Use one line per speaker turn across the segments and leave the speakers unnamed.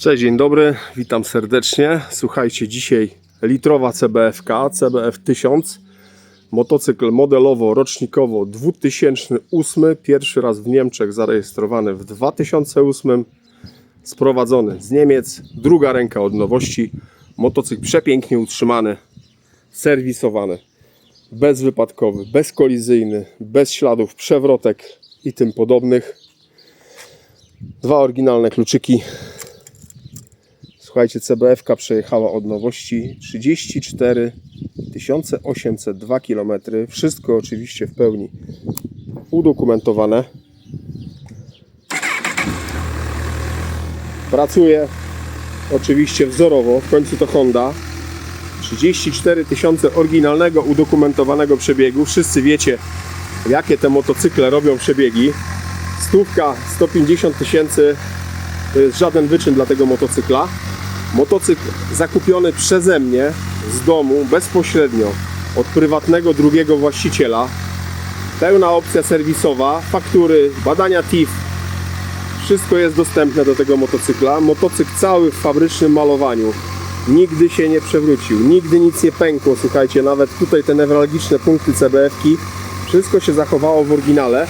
Cześć, dzień dobry, witam serdecznie. Słuchajcie, dzisiaj litrowa CBFK, CBF 1000, motocykl modelowo-rocznikowo 2008, pierwszy raz w Niemczech zarejestrowany w 2008, sprowadzony z Niemiec, druga ręka od nowości, motocykl przepięknie utrzymany, serwisowany, bezwypadkowy, bezkolizyjny, bez śladów przewrotek i tym podobnych. Dwa oryginalne kluczyki Słuchajcie, CBF przejechała od nowości 34 802 km. Wszystko oczywiście w pełni udokumentowane. Pracuje oczywiście wzorowo, w końcu to Honda. 34 tysiące oryginalnego, udokumentowanego przebiegu. Wszyscy wiecie, jakie te motocykle robią przebiegi. Stówka, 150 tysięcy to jest żaden wyczyn dla tego motocykla. Motocykl zakupiony przeze mnie z domu bezpośrednio od prywatnego drugiego właściciela. Pełna opcja serwisowa, faktury, badania TIF. Wszystko jest dostępne do tego motocykla. Motocykl cały w fabrycznym malowaniu. Nigdy się nie przewrócił, nigdy nic nie pękło. Słuchajcie, nawet tutaj te newralgiczne punkty CBF-ki, wszystko się zachowało w oryginale.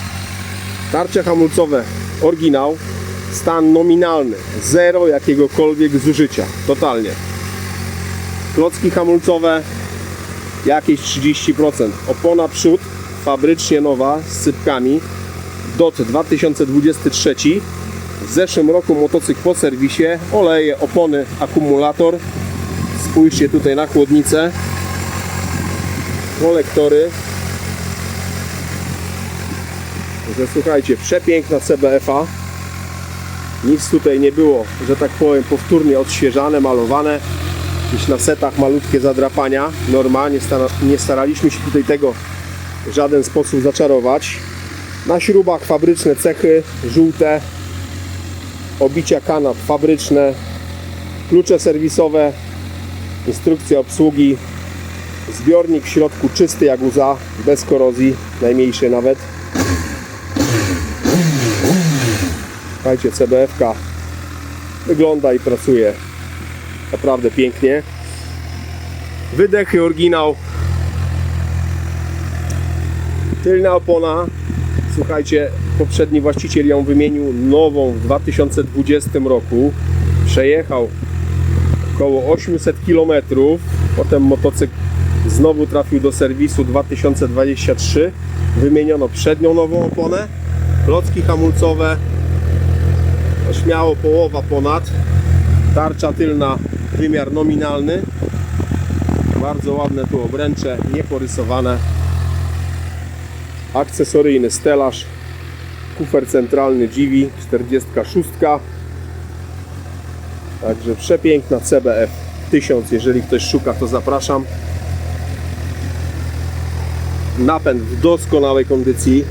Tarcze hamulcowe, oryginał, stan nominalny, zero jakiegokolwiek zużycia, totalnie. Klocki hamulcowe jakieś 30%. Opona przód fabrycznie nowa z sypkami. DOT 2023. W zeszłym roku motocykl po serwisie, oleje, opony, akumulator. Spójrzcie tutaj na chłodnicę. Kolektory. Także słuchajcie, przepiękna CBF-a. Nic tutaj nie było, że tak powiem, powtórnie odświeżane, malowane. Jakieś na setach malutkie zadrapania. Normalnie stara, nie staraliśmy się tutaj tego w żaden sposób zaczarować. Na śrubach fabryczne cechy, żółte. Obicia kanat fabryczne. Klucze serwisowe. Instrukcja obsługi. Zbiornik w środku czysty jak łza, bez korozji, najmniejszy nawet. Słuchajcie, CBF-ka wygląda i pracuje naprawdę pięknie. Wydechy oryginał. Tylna opona. Słuchajcie, poprzedni właściciel ją wymienił nową w 2020 roku. Przejechał około 800 km. Potem motocykl znowu trafił do serwisu 2023. Wymieniono przednią nową oponę. Klocki hamulcowe, śmiało połowa ponad. Tarcza tylna, wymiar nominalny. Bardzo ładne tu obręcze, nieporysowane. Akcesoryjny stelaż. Kufer centralny Givi 46. Także przepiękna CBF 1000. Jeżeli ktoś szuka, to zapraszam. Napęd w doskonałej kondycji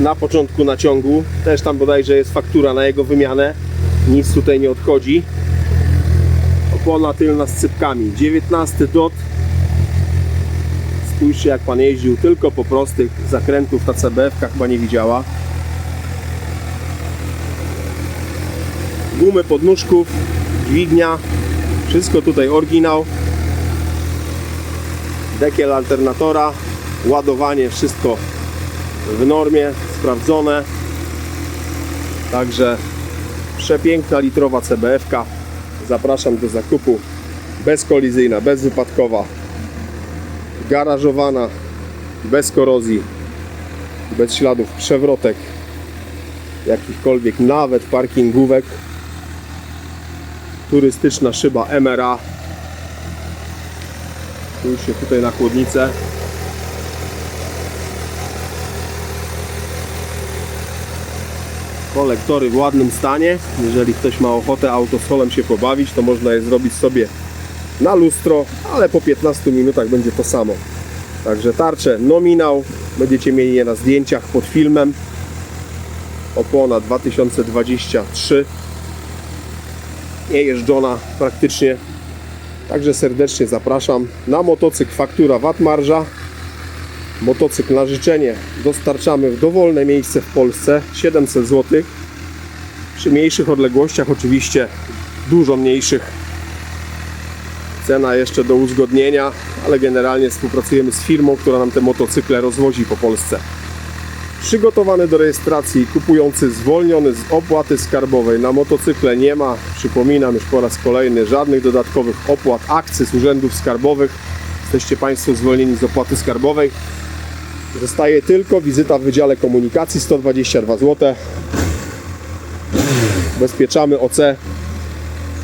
na początku naciągu. Też tam bodajże jest faktura na jego wymianę. Nic tutaj nie odchodzi. Opona tylna z cypkami. 19 dot. Spójrzcie jak pan jeździł tylko po prostych zakrętów ta CBF chyba nie widziała. Gumy podnóżków, dźwignia. Wszystko tutaj oryginał. Dekiel alternatora, ładowanie, wszystko w normie, sprawdzone. Także przepiękna litrowa CBF-ka. Zapraszam do zakupu. Bezkolizyjna, bezwypadkowa, garażowana, bez korozji, bez śladów przewrotek, jakichkolwiek, nawet parkingówek. Turystyczna szyba MRA. Spójrzcie tutaj na chłodnicę. Kolektory w ładnym stanie. Jeżeli ktoś ma ochotę autosolem się pobawić, to można je zrobić sobie na lustro, ale po 15 minutach będzie to samo. Także tarcze nominał, będziecie mieli je na zdjęciach pod filmem. Opona 2023. Nie jeżdżona praktycznie. Także serdecznie zapraszam. Na motocykl faktura VAT marża. Motocykl na życzenie dostarczamy w dowolne miejsce w Polsce 700 zł. Przy mniejszych odległościach oczywiście dużo mniejszych. Cena jeszcze do uzgodnienia, ale generalnie współpracujemy z firmą, która nam te motocykle rozwozi po Polsce. Przygotowany do rejestracji, kupujący zwolniony z opłaty skarbowej. Na motocykle nie ma, przypominam już po raz kolejny, żadnych dodatkowych opłat, akcyz urzędów skarbowych. Jesteście Państwo zwolnieni z opłaty skarbowej. Zostaje tylko wizyta w Wydziale Komunikacji 122 zł. Bezpieczamy OC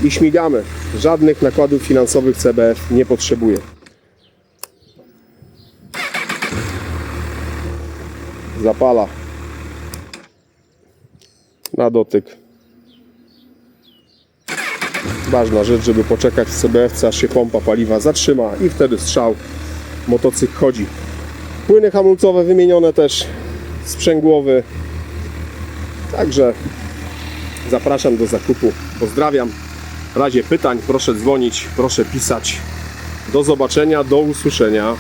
i śmigamy. Żadnych nakładów finansowych CBF nie potrzebuje. Zapala na dotyk. Ważna rzecz, żeby poczekać w CBF, aż się pompa paliwa zatrzyma i wtedy strzał, motocykl chodzi. Płyny hamulcowe wymienione też, sprzęgłowy. Także zapraszam do zakupu. Pozdrawiam. W razie pytań proszę dzwonić, proszę pisać. Do zobaczenia, do usłyszenia.